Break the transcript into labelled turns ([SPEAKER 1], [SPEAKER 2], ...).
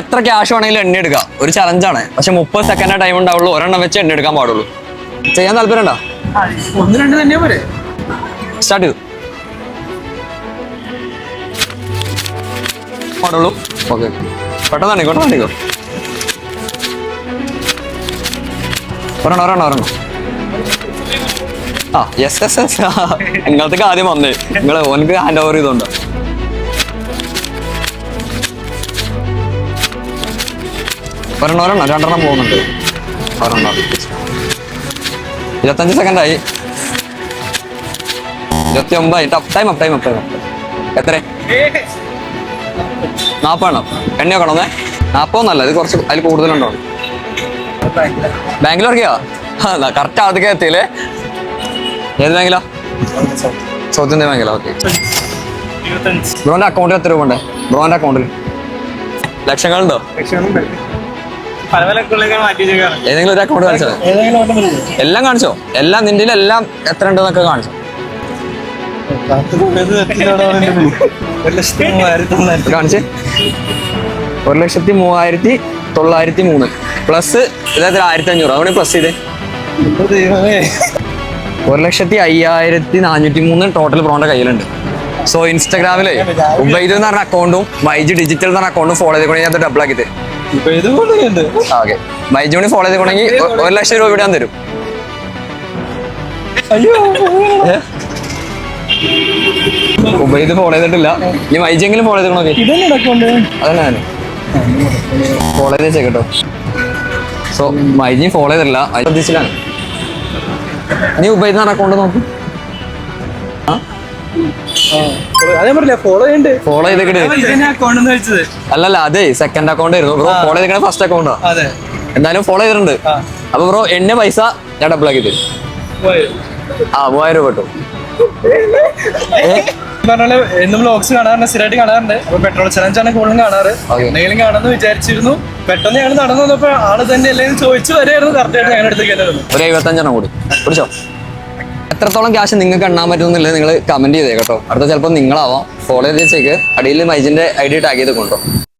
[SPEAKER 1] എത്ര ക്യാഷ് വേണമെങ്കിലും എണ്ണ എടുക്കാം. ഒരു ചലഞ്ചാണ് പക്ഷെ മുപ്പത് സെക്കൻഡ് ടൈം ഉണ്ടാവുള്ളൂ. ഒരെണ്ണം വെച്ച് എണ്ണ എടുക്കാൻ പാടുള്ളൂ. ചെയ്യാൻ താല്പര്യം ഉണ്ടോ?
[SPEAKER 2] ഒന്ന് രണ്ട് തന്നെ പോരെ.
[SPEAKER 1] സ്റ്റാർട്ട് ചെയ്തു പാടുള്ളൂ. ഓക്കെ പെട്ടെന്നാണ് തണ്ണിക്കോ പെട്ടെന്ന് തണ്ണിക്കോ ഒരെണ്ണം ഒരെണ്ണം ഒരെണ്ണം. ആ യെസ് യെസ് യെസ് നിങ്ങളത്തേക്ക് ആദ്യം വന്നേ. നിങ്ങൾ ഓനക്ക് ഹാൻഡ് ഓവർ ചെയ്തോണ്ട്. ഒരെണ്ണം ഒരെണ്ണം രണ്ടെണ്ണം പോകുന്നുണ്ട്. ഒരെണ്ണം. ഇരുപത്തഞ്ച് സെക്കൻഡ് ആയി ഇരുപത്തി ഒമ്പതായി time up time up time. Up എത്ര നാൽപ്പതെണ്ണം എണ്ണ വെക്കണമെന്നേ നാൽപ്പതൊന്നല്ല ഇത് കുറച്ച് അതിൽ കൂടുതലുണ്ടോ? ബാങ്കിൽ വർക്ക് ചെയ്യാ കറക്റ്റ് ആദ്യമൊക്കെ എത്തിയില്ലേ? ഏത് ബാങ്കിലാ? സൗത്ത് ഇന്ത്യൻ ബാങ്കിലാ ഓക്കെ ബ്രോന്റെ അക്കൗണ്ടിൽ എത്ര രൂപ ഉണ്ട്? ബ്രോന്റെ അക്കൗണ്ടിൽ ലക്ഷങ്ങളുണ്ടോ?
[SPEAKER 2] ലക്ഷങ്ങളുണ്ട്
[SPEAKER 1] ഏതെങ്കിലും ഒരു അക്കൗണ്ട് കാണിച്ചോ? എല്ലാം കാണിച്ചോ? എല്ലാം നിന്റെ എല്ലാം എത്ര ഉണ്ടെന്നൊക്കെ കാണിച്ചോ?
[SPEAKER 2] ഒരു ലക്ഷത്തി മൂവായിരത്തി തൊള്ളായിരത്തി
[SPEAKER 1] കാണിച്ച്. ഒരു ലക്ഷത്തി മൂവായിരത്തി തൊള്ളായിരത്തി മൂന്ന്. പ്ലസ് ഇതായത് ആയിരത്തി അഞ്ഞൂറ് അവിടെ പ്ലസ് ചെയ്തേ ഒരു ലക്ഷത്തി അയ്യായിരത്തി നാനൂറ്റി മൂന്ന് ടോട്ടൽ ബ്രോന്റെ കയ്യിലുണ്ട്. സോ ഇൻസ്റ്റാഗ്രാമിലെ ഉബൈദ് എന്ന് പറഞ്ഞ അക്കൗണ്ടും വൈജ് ഡിജിറ്റൽ എന്ന് പറഞ്ഞ അക്കൗണ്ടും ഫോളോ ചെയ്ത് ഞാൻ ഡബിൾ ആക്കി ഓക്കെ. മൈജോണി ഫോളോ ചെയ്തിട്ടുണ്ടെങ്കിൽ ഒരു ലക്ഷം രൂപ ഞാൻ തരും. ഉബൈദ് ഫോളോ ചെയ്തിട്ടില്ല. ഇനി മൈജെങ്കിലും ഫോളോ ചെയ്തിട്ട് നോക്കി
[SPEAKER 2] ഇതന്നെ അക്കൗണ്ട്
[SPEAKER 1] അതന്നെ ഫോളോ ചെയ്ത് വെച്ചേക്കട്ടോ സോ മൈജി ഫോളോ ചെയ്തിട്ടില്ല. അത് ശ്രദ്ധിച്ചില്ലാണ് നീ ഉബൈദ് അക്കൗണ്ട് നോക്കും.
[SPEAKER 2] പറഞ്ഞില്ല ഫോളോ
[SPEAKER 1] അല്ലല്ല അതെ സെക്കൻഡ് അക്കൗണ്ട് ആയിരുന്നു. ബ്രോ ഫോളോ ചെയ്തിട്ട് ഫസ്റ്റ് അക്കൗണ്ടാ എന്തായാലും ഫോളോ ചെയ്തിട്ടുണ്ട്. അപ്പൊ ബ്രോ എന്നെ പൈസ ഞാൻ ഡബിൾ ആക്കി തരും. ആ മൂവായിരം രൂപ കിട്ടും.
[SPEAKER 2] എന്നും വ്ലോഗ്സ് കാണാറുണ്ട് സ്ഥിരമായിട്ട് കാണാറുണ്ട്. അപ്പൊ പെട്രോൾ ചലഞ്ച് ആണ് കൂടുതലും കാണാറ്. എന്തെങ്കിലും കാണാമെന്ന് വിചാരിച്ചിരുന്നു. പെട്ടെന്ന് ഞങ്ങൾ നടന്നു വന്നപ്പോ ആൾ തന്നെ ചോദിച്ചു വരെയായിരുന്നു കറക്റ്റ് ആയിട്ട് ഞങ്ങളുടെ അടുത്തേക്ക്
[SPEAKER 1] ഒരു എഴുപത്തഞ്ചെണ്ണം കൂടി. പിടിച്ചോ? എത്രത്തോളം ക്യാഷ് നിങ്ങൾക്ക് എണ്ണാൻ പറ്റുമെന്നുള്ളത് നിങ്ങൾ കമന്റ് ചെയ്തേ കേട്ടോ. അടുത്ത ചിലപ്പോൾ നിങ്ങളാവാം. ഫോളോ ചെയ്ത് വെച്ചേക്ക് അടിയിൽ മൈജിന്റെ ഐ ഡി ടാഗ് ചെയ്ത് കൊണ്ടോ